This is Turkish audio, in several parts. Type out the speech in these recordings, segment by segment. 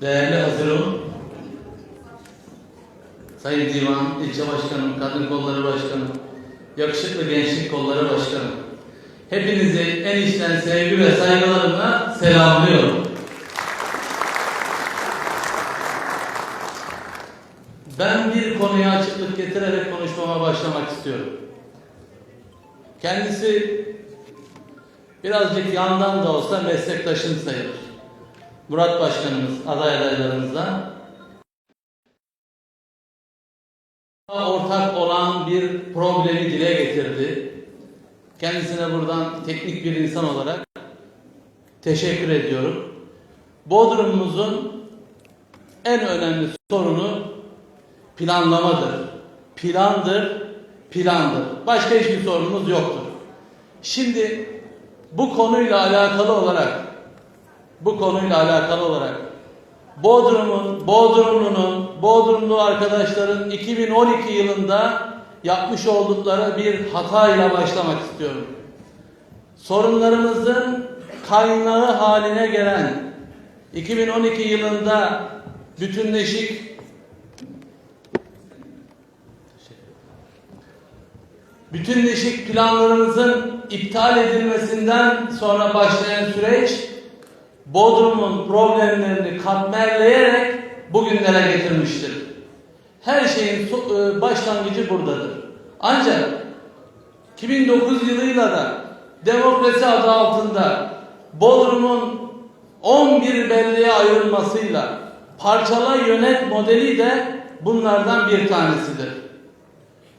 Değerli hazırım, Sayın Divan, İlçe Başkanım, Kadın Kolları Başkanım, Yakışıklı Gençlik Kolları Başkanım. Hepinizi en içten sevgi ve saygılarımla selamlıyorum. Ben bir konuya açıklık getirerek konuşmama başlamak istiyorum. Kendisi birazcık yandan da olsa meslektaşım sayılır. Murat Başkanımız aday adaylarımızdan ortak olan bir problemi dile getirdi. Kendisine buradan teknik bir insan olarak teşekkür ediyorum. Bodrum'umuzun en önemli sorunu planlamadır. Plandır, plandır. Başka hiçbir sorunumuz yoktur. Şimdi bu konuyla alakalı olarak bu konuyla alakalı olarak Bodrum'un, Bodrumlu'nun, Bodrumlu arkadaşların 2012 yılında yapmış oldukları bir hatayla başlamak istiyorum. Sorunlarımızın kaynağı haline gelen 2012 yılında bütünleşik bütünleşik planlarımızın iptal edilmesinden sonra başlayan süreç Bodrum'un problemlerini katmerleyerek bugünlere getirmiştir. Her şeyin e, başlangıcı buradadır. Ancak 2009 yılıyla da demokrasi adı altında Bodrum'un 11 belleğe ayrılmasıyla parçala yönet modeli de bunlardan bir tanesidir.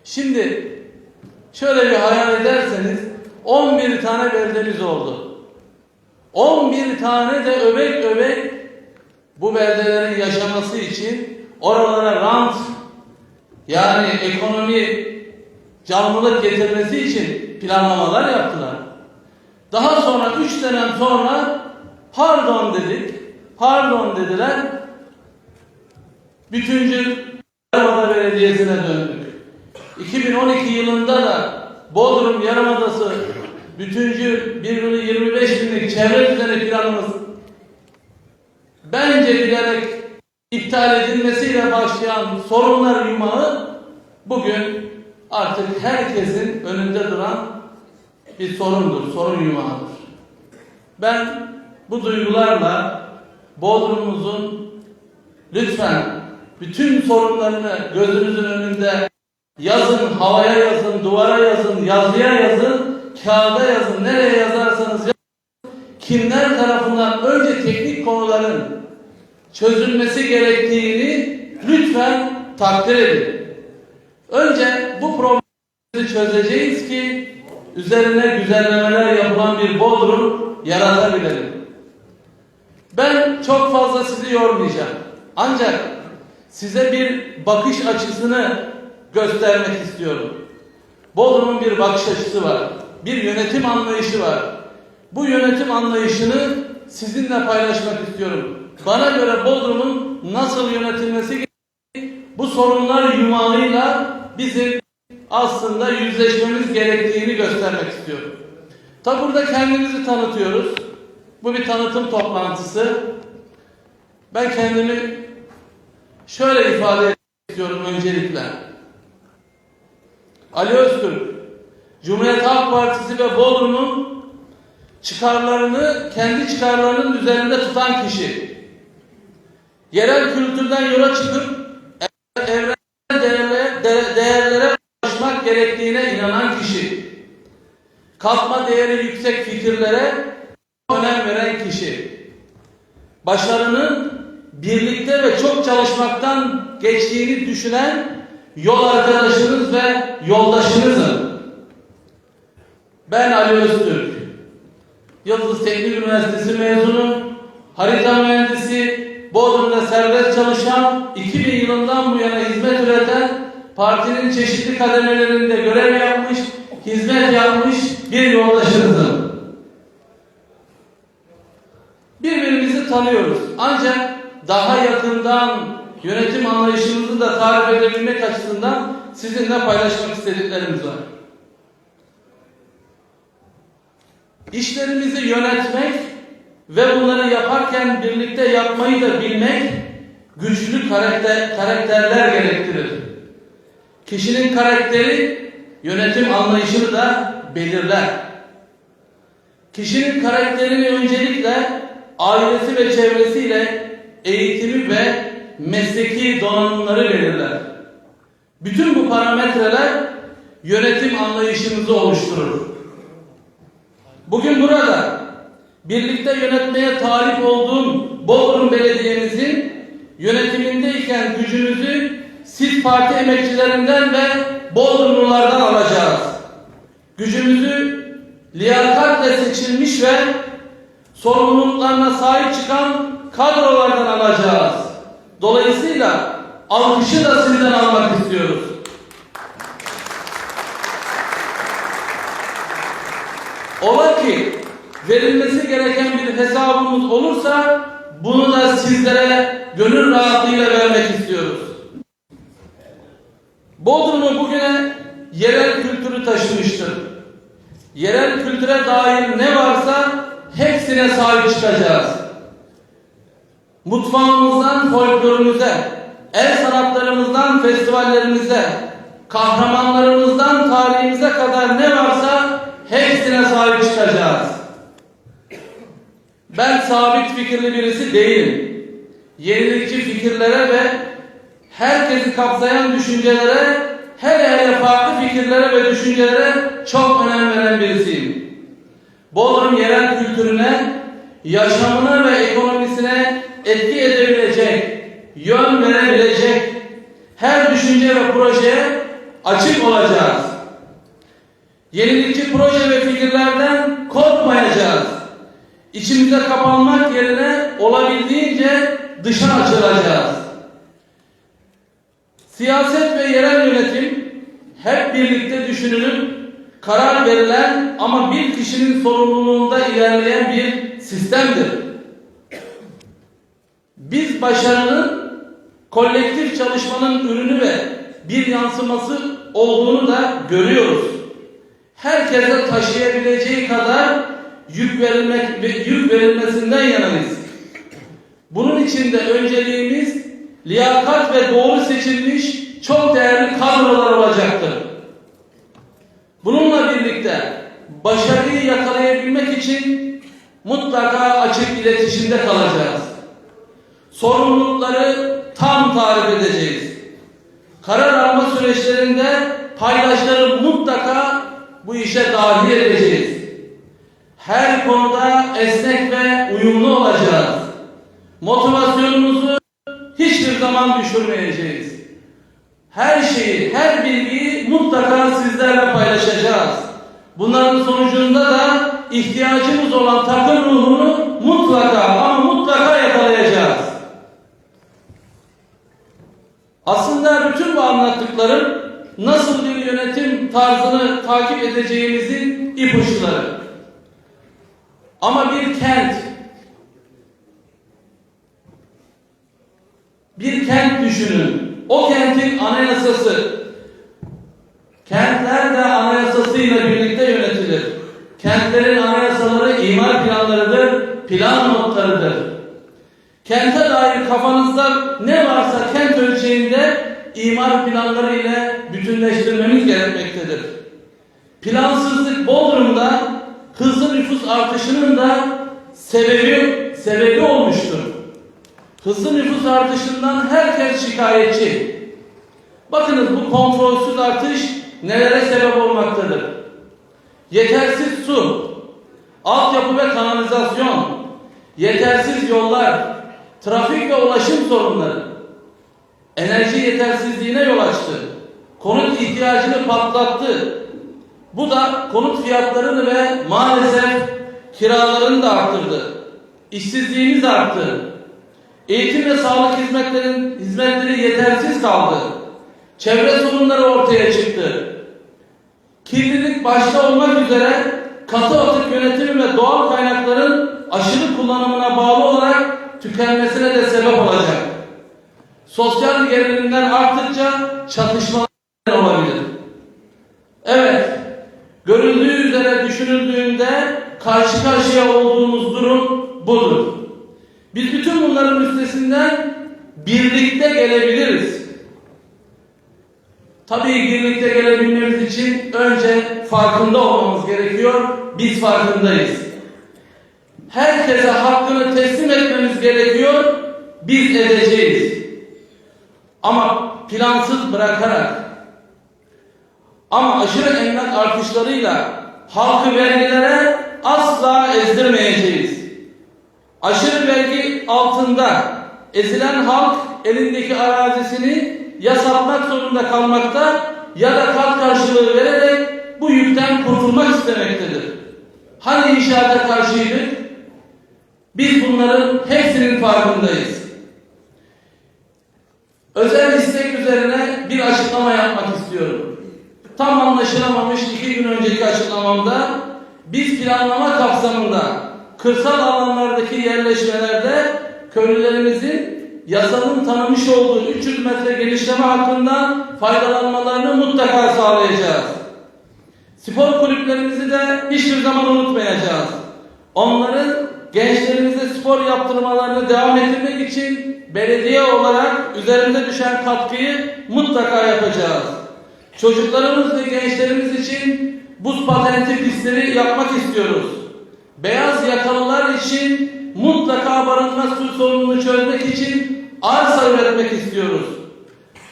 Şimdi şöyle bir hayal ederseniz 11 tane beldemiz oldu. 11 tane de öbek öbek bu beldelerin yaşaması için oralara rant yani ekonomi canlılık getirmesi için planlamalar yaptılar. Daha sonra 3 dönem sonra pardon dedik. Pardon dediler. Bütüncül Yarımada Belediyesi'ne döndük. 2012 yılında da Bodrum Yarımadası bütüncül birbirini 25 binlik çevre düzeni planımız bence bilerek iptal edilmesiyle başlayan sorunlar yumağı bugün artık herkesin önünde duran bir sorundur, sorun yumağıdır. Ben bu duygularla Bodrum'umuzun lütfen bütün sorunlarını gözünüzün önünde yazın, havaya yazın, duvara yazın, yazıya yazın, kağıda yazın, nereye yazarsanız yazın. Kimler tarafından önce teknik konuların çözülmesi gerektiğini lütfen takdir edin. Önce bu problemi çözeceğiz ki üzerine güzellemeler yapılan bir Bodrum yaratabilelim. Ben çok fazla sizi yormayacağım. Ancak size bir bakış açısını göstermek istiyorum. Bodrum'un bir bakış açısı var. Bir yönetim anlayışı var. Bu yönetim anlayışını sizinle paylaşmak istiyorum. Bana göre Bodrum'un nasıl yönetilmesi gerektiği bu sorunlar yumağıyla bizim aslında yüzleşmemiz gerektiğini göstermek istiyorum. Tabi burada kendimizi tanıtıyoruz. Bu bir tanıtım toplantısı. Ben kendimi şöyle ifade etmek istiyorum öncelikle. Ali Öztürk, Cumhuriyet Halk Partisi ve Bodrum'un çıkarlarını kendi çıkarlarının üzerinde tutan kişi. Yerel kültürden yola çıkıp evrensel değerlere, de- değerlere ulaşmak gerektiğine inanan kişi. Katma değeri yüksek fikirlere önem veren kişi. Başarının birlikte ve çok çalışmaktan geçtiğini düşünen yol arkadaşınız ve yoldaşınızım. Ben Ali Öztürk. Yıldız Teknik Üniversitesi mezunu, harita mühendisi, Bodrum'da serbest çalışan, 2000 yılından bu yana hizmet üreten, partinin çeşitli kademelerinde görev yapmış, hizmet yapmış bir yoldaşınızım. Birbirimizi tanıyoruz. Ancak daha yakından yönetim anlayışımızı da tarif edebilmek açısından sizinle paylaşmak istediklerimiz var. İşlerimizi yönetmek ve bunları yaparken birlikte yapmayı da bilmek güçlü karakter, karakterler gerektirir. Kişinin karakteri yönetim anlayışını da belirler. Kişinin karakterini öncelikle ailesi ve çevresiyle eğitimi ve mesleki donanımları belirler. Bütün bu parametreler yönetim anlayışımızı oluşturur. Bugün burada birlikte yönetmeye talip olduğum Bodrum Belediye'mizin yönetimindeyken gücümüzü siz parti emekçilerinden ve Bodrumlulardan alacağız. Gücümüzü liyakatle seçilmiş ve sorumluluklarına sahip çıkan kadrolardan alacağız. Dolayısıyla alkışı da sizden almak istiyoruz. Ola ki verilmesi gereken bir hesabımız olursa bunu da sizlere gönül rahatlığıyla vermek istiyoruz. Bodrum'u bugüne yerel kültürü taşımıştır. Yerel kültüre dair ne varsa hepsine sahip çıkacağız. Mutfağımızdan folklorumuza, el sanatlarımızdan festivallerimize, kahramanlarımızdan tarihimize kadar ne varsa hepsine sahip çıkacağız. Ben sabit fikirli birisi değilim. Yenilikçi fikirlere ve herkesi kapsayan düşüncelere, hele hele farklı fikirlere ve düşüncelere çok önem veren birisiyim. Bodrum yerel kültürüne, yaşamına ve ekonomisine etki edebilecek, yön verebilecek her düşünce ve projeye açık olacağız. Proje ve fikirlerden korkmayacağız. İçimize kapanmak yerine olabildiğince dışa açılacağız. Siyaset ve yerel yönetim hep birlikte düşünülüp karar verilen ama bir kişinin sorumluluğunda ilerleyen bir sistemdir. Biz başarının kolektif çalışmanın ürünü ve bir yansıması olduğunu da görüyoruz. Herkese taşıyabileceği kadar yük verilmek ve yük verilmesinden yanayız. Bunun için de önceliğimiz liyakat ve doğru seçilmiş çok değerli kadrolar olacaktır. Bununla birlikte başarıyı yakalayabilmek için mutlaka açık iletişimde kalacağız. Sorumlulukları tam tarif edeceğiz. Karar alma süreçlerinde paydaşları mutlaka bu işe dahil edeceğiz. Her konuda esnek ve uyumlu olacağız. Motivasyonumuzu hiçbir zaman düşürmeyeceğiz. Her şeyi, her bilgiyi mutlaka sizlerle paylaşacağız. Bunların sonucunda da ihtiyacımız olan takım ruhunu mutlaka ama mutlaka yakalayacağız. Aslında bütün bu anlattıklarım nasıl bir yönetim tarzını takip edeceğimizin ipuçları. Ama bir kent, bir kent düşünün. O kentin anayasası, nüfus artışının da sebebi sebebi olmuştur. Hızlı nüfus artışından herkes şikayetçi. Bakınız bu kontrolsüz artış nelere sebep olmaktadır? Yetersiz su, altyapı ve kanalizasyon, yetersiz yollar, trafik ve ulaşım sorunları, enerji yetersizliğine yol açtı. Konut ihtiyacını patlattı. Bu da konut fiyatlarını ve maalesef kiralarını da arttırdı. İşsizliğimiz arttı. Eğitim ve sağlık hizmetlerin hizmetleri yetersiz kaldı. Çevre sorunları ortaya çıktı. Kirlilik başta olmak üzere katı atık yönetimi ve doğal kaynakların aşırı kullanımına bağlı olarak tükenmesine de sebep olacak. Sosyal gerilimler arttıkça çatışmalar karşı karşıya olduğumuz durum budur. Biz bütün bunların üstesinden birlikte gelebiliriz. Tabii birlikte gelebilmemiz için önce farkında olmamız gerekiyor. Biz farkındayız. Herkese hakkını teslim etmemiz gerekiyor. Biz edeceğiz. Ama plansız bırakarak ama aşırı emlak artışlarıyla halkı vergilere asla ezdirmeyeceğiz. Aşırı vergi altında ezilen halk elindeki arazisini ya satmak zorunda kalmakta ya da kat karşılığı vererek bu yükten kurtulmak istemektedir. Hani inşaata karşıydık? Biz bunların hepsinin farkındayız. Özel istek üzerine bir açıklama yapmak istiyorum. Tam anlaşılamamış iki gün önceki açıklamamda biz planlama kapsamında kırsal alanlardaki yerleşmelerde köylülerimizin yasanın tanımış olduğu 300 metre genişleme hakkından faydalanmalarını mutlaka sağlayacağız. Spor kulüplerimizi de hiçbir zaman unutmayacağız. Onların gençlerimize spor yaptırmalarını devam ettirmek için belediye olarak üzerimize düşen katkıyı mutlaka yapacağız. Çocuklarımız ve gençlerimiz için buz patenti pistleri yapmak istiyoruz. Beyaz yakalılar için mutlaka barınma su sorununu çözmek için arsa üretmek istiyoruz.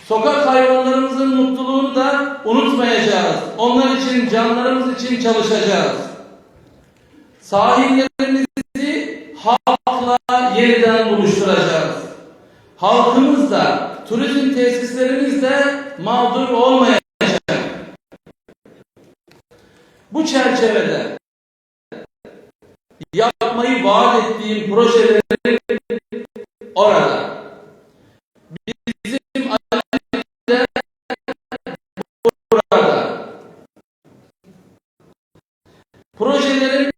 Sokak hayvanlarımızın mutluluğunu da unutmayacağız. Onlar için, canlarımız için çalışacağız. Sahillerimizi halkla yeniden buluşturacağız. Halkımız da, turizm tesislerimiz de mağdur olmayacak. Bu çerçevede yapmayı vaat ettiğim projeleri orada. Bizim de burada. Projelerin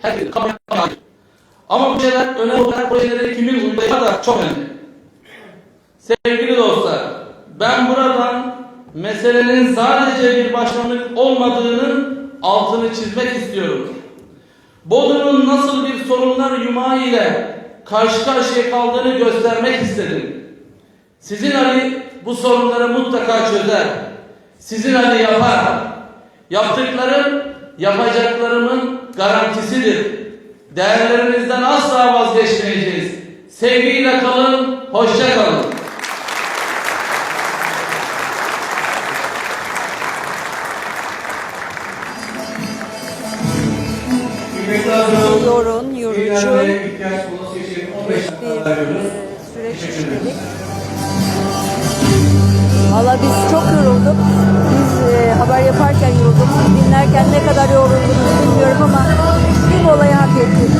tabii kabul etmez. Ama şeyler önemli olarak projeleri kimin uygulayacağı da çok önemli. Sevgili dostlar, ben buradan meselenin sadece bir başlangıç olmadığının altını çizmek istiyorum. Bodrum'un nasıl bir sorunlar yumağı ile karşı karşıya kaldığını göstermek istedim. Sizin Ali bu sorunları mutlaka çözer. Sizin Ali yapar. Yaptıklarım yapacaklarımın garantisidir. Değerlerimizden asla vazgeçmeyeceğiz. Sevgiyle kalın, hoşça kalın. Yorun, yorucu İlerlemeye ihtiyaç olması için 15 bir dakika veriyoruz. e, süreç işledik. Valla biz çok yorulduk. Biz e, haber yaparken yorulduk. Siz dinlerken ne kadar yoruldunuz bilmiyorum ama bir olayı hak ettik.